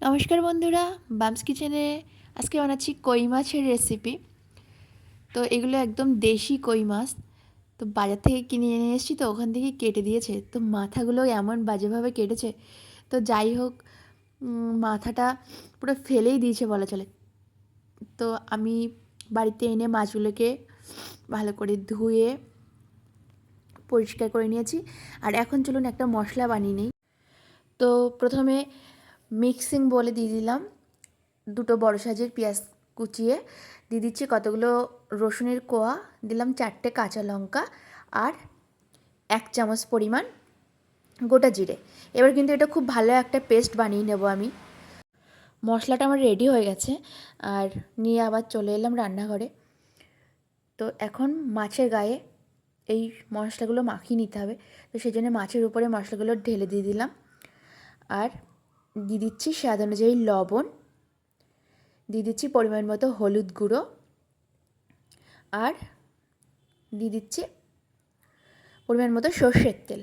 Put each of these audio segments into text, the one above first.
নমস্কার বন্ধুরা, বামস কিচেনে আজকে বানাচ্ছি কই মাছের রেসিপি তো এগুলো একদম দেশি কই মাছ। তো বাজার থেকে কিনে এনে এসেছি তো, ওখান থেকে কেটে দিয়েছে। তো মাথাগুলো এমন বাজেভাবে কেটেছে। তো যাই হোক মাথাটা পুরো ফেলেই দিয়েছে বলা চলে। তো আমি বাড়িতে এনে মাছগুলোকে ভালো করে ধুয়ে পরিষ্কার করে নিয়েছি। আর এখন চলুন একটা মশলা বানিয়ে নিই। তো প্রথমে মিক্সিং বলে দিয়ে দিলাম দুটো বড় সাইজের পেঁয়াজ কুচিয়ে। দিয়ে দিচ্ছি কতগুলো রসুনের কোয়া, দিলাম চারটে কাঁচা লঙ্কা আর এক চামচ পরিমাণ গোটা জিরে। এবার কিন্তু এটা খুব ভালো একটা পেস্ট বানিয়ে নেব আমি। মশলাটা আমার রেডি হয়ে গেছে আর নিয়ে আবার চলে এলাম রান্নাঘরে। তো এখন মাছের গায়ে এই মশলাগুলো মাখিয়ে নিতে হবে। তো সেই জন্য মাছের উপরে মশলাগুলো ঢেলে দিয়ে দিলাম। আর দিয়ে দিচ্ছি স্বাদ অনুযায়ী লবণ, দিয়ে দিচ্ছি পরিমাণ মতো হলুদ গুঁড়ো আর দিয়ে দিচ্ছি পরিমাণ মতো সর্ষের তেল।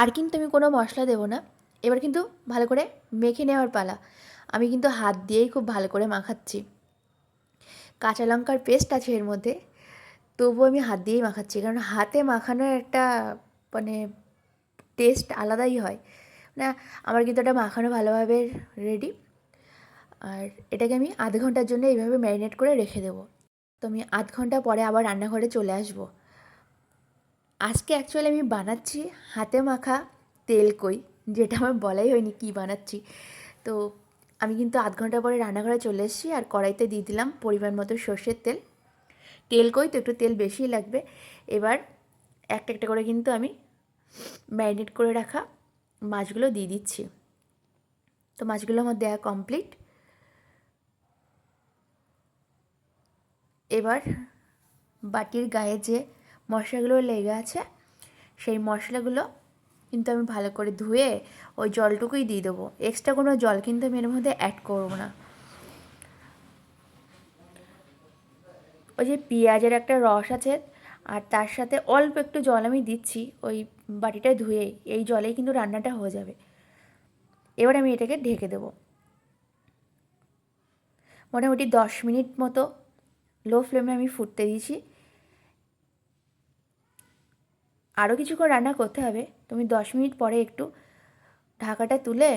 আর কিন্তু আমি কোনো মশলা দেবো না। এবার কিন্তু ভালো করে মেখে নেওয়ার পালা। আমি কিন্তু হাত দিয়েই খুব ভালো করে মাখাচ্ছি। কাঁচা লঙ্কার পেস্ট আছে এর মধ্যে, তবুও আমি হাত দিয়েই মাখাচ্ছি। কারণ হাতে মাখানোর একটা মানে টেস্ট আলাদাই হয়। না, আমার কিন্তু এটা মাখানো ভালোভাবে রেডি আর এটাকে আমি আধ ঘণ্টার জন্য এইভাবে ম্যারিনেট করে রেখে দেবো। তো আমি আধ ঘণ্টা পরে আবার রান্নাঘরে চলে আসব। আজকে অ্যাকচুয়ালি আমি বানাচ্ছি হাতে মাখা তেল কই, যেটা আমার বলাই হয়নি কী বানাচ্ছি। তো আমি কিন্তু আধ ঘণ্টা পরে রান্নাঘরে চলে এসেছি আর কড়াইতে দিয়ে দিলাম পরিমাণ মতো সর্ষের তেল। তেল কই তো একটু তেল বেশি লাগবে। এবার একটা একটা করে কিন্তু আমি ম্যারিনেট করে রাখা মাছগুলো দিয়ে দিচ্ছি। তো মাছগুলো আমার দেওয়া কমপ্লিট এবার বাটির গায়ে যে মশলাগুলো লেগে আছে, সেই মশলাগুলো কিন্তু আমি ভালো করে ধুয়ে ওই জলটুকুই দিয়ে দেবো। এক্সট্রা কোনো জল কিন্তু আমি এর মধ্যে অ্যাড করব না। ওই যে পেঁয়াজের একটা রস আছে, আর তার সাথে অল্প একটু জল আমি দিচ্ছি ওই বাটিটা ধুয়ে এই জলেই কিন্তু রান্নাটা হয়ে যাবে। এবার আমি এটাকে ঢেকে দেবো। মোটামুটি দশ মিনিট মতো লো ফ্লেমে আমি ফুটতে দিয়েছি। আরও কিছুক্ষণ রান্না করতে হবে। তুমি দশ মিনিট পরে একটু ঢাকাটা তুলে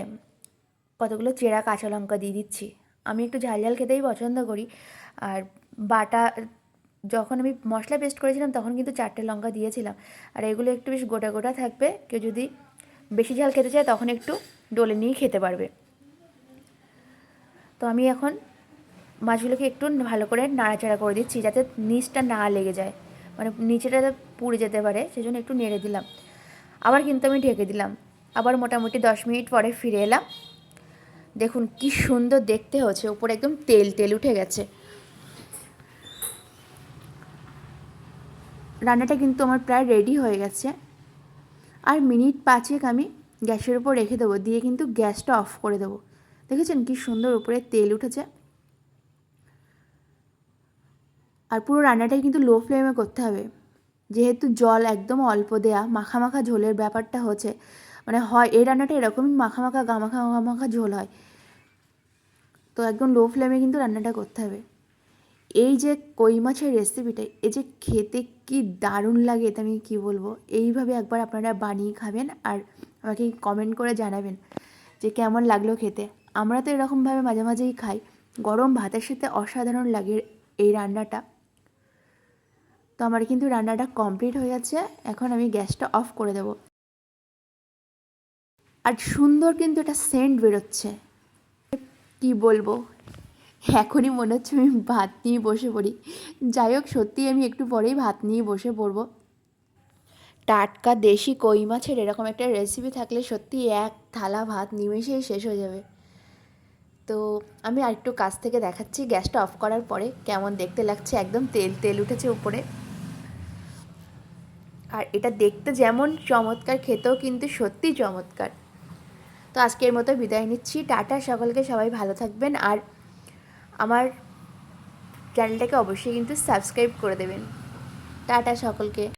কতগুলো চেরা কাঁচা লঙ্কা দিয়ে দিচ্ছি। আমি একটু ঝাল ঝাল খেতেই পছন্দ করি। আর বাটা যখন আমি মশলা পেস্ট করেছিলাম, তখন কিন্তু চারটে লঙ্কা দিয়েছিলাম। আর এগুলো একটু বেশ গোটা গোটা থাকবে। কেউ যদি বেশি ঝাল খেতে চায়, তখন একটু ডলে নিয়ে খেতে পারবে। তো আমি এখন মাছগুলোকে একটু ভালো করে নাড়াচাড়া করে দিচ্ছি, যাতে নিচটা না লেগে যায়। মানে নিচেটা পুড়ে যেতে পারে, সেজন্য একটু নেড়ে দিলাম। আবার কিন্তু আমি ঢেকে দিলাম। আবার মোটামুটি দশ মিনিট পরে ফিরে এলাম। দেখুন কি সুন্দর দেখতে হচ্ছে। উপরে একদম তেল তেল উঠে গেছে। রান্নাটা কিন্তু আমার প্রায় রেডি হয়ে গেছে। আর মিনিট পাঁচেক আমি গ্যাসের উপর রেখে দেবো, দিয়ে কিন্তু গ্যাসটা অফ করে দেবো। দেখেছেন কি সুন্দর উপরে তেল উঠেছে। আর পুরো রান্নাটাই কিন্তু লো ফ্লেমে করতে হবে। যেহেতু জল একদম অল্প দেয়া মাখা মাখা ঝোলের ব্যাপারটা হচ্ছে মানে হয়, এই রান্নাটা এরকমই মাখা মাখা গামাখা গামাখা ঝোল হয়। তো একদম লো ফ্লেমে কিন্তু রান্নাটা করতে হবে। এই যে কই মাছের রেসিপিটা এই যে খেতে কি দারুণ লাগে এটা আমি কী বলব? এইভাবে একবার আপনারা বানিয়ে খাবেন আর আমাকে কমেন্ট করে জানাবেন যে কেমন লাগল খেতে। আমরা তো এরকমভাবে মাঝে মাঝেই খাই। গরম ভাতের সাথে অসাধারণ লাগে এই রান্নাটা। তো আমার কিন্তু রান্নাটা কমপ্লিট হয়ে যাচ্ছে। এখন আমি গ্যাসটা অফ করে দেব। আর সুন্দর কিন্তু এটা সেন্ট বেরোচ্ছে। কি বলব? এখনই মনে হচ্ছে আমি ভাত নিয়ে বসে পড়ি। যাই হোক, সত্যি আমি একটু পরেই ভাত নিয়ে বসে পড়ব। টাটকা দেশি কই মাছের এরকম একটা রেসিপি থাকলে সত্যি এক থালা ভাত নিমেষেই শেষ হয়ে যাবে। তো আমি আরেকটু কাছ থেকে দেখাচ্ছি, গ্যাসটা অফ করার পরে কেমন দেখতে লাগছে। একদম তেল তেল উঠেছে উপরে। আর এটা দেখতে যেমন চমৎকার, খেতেও কিন্তু সত্যি চমৎকার। তো আজকের মতো বিদায় নিচ্ছি। টাটা, সকলকে সবাই ভালো থাকবেন। আর আমার চ্যানেলটাকে অবশ্যই কিন্তু সাবস্ক্রাইব করে দেবেন। টাটা সকলকে।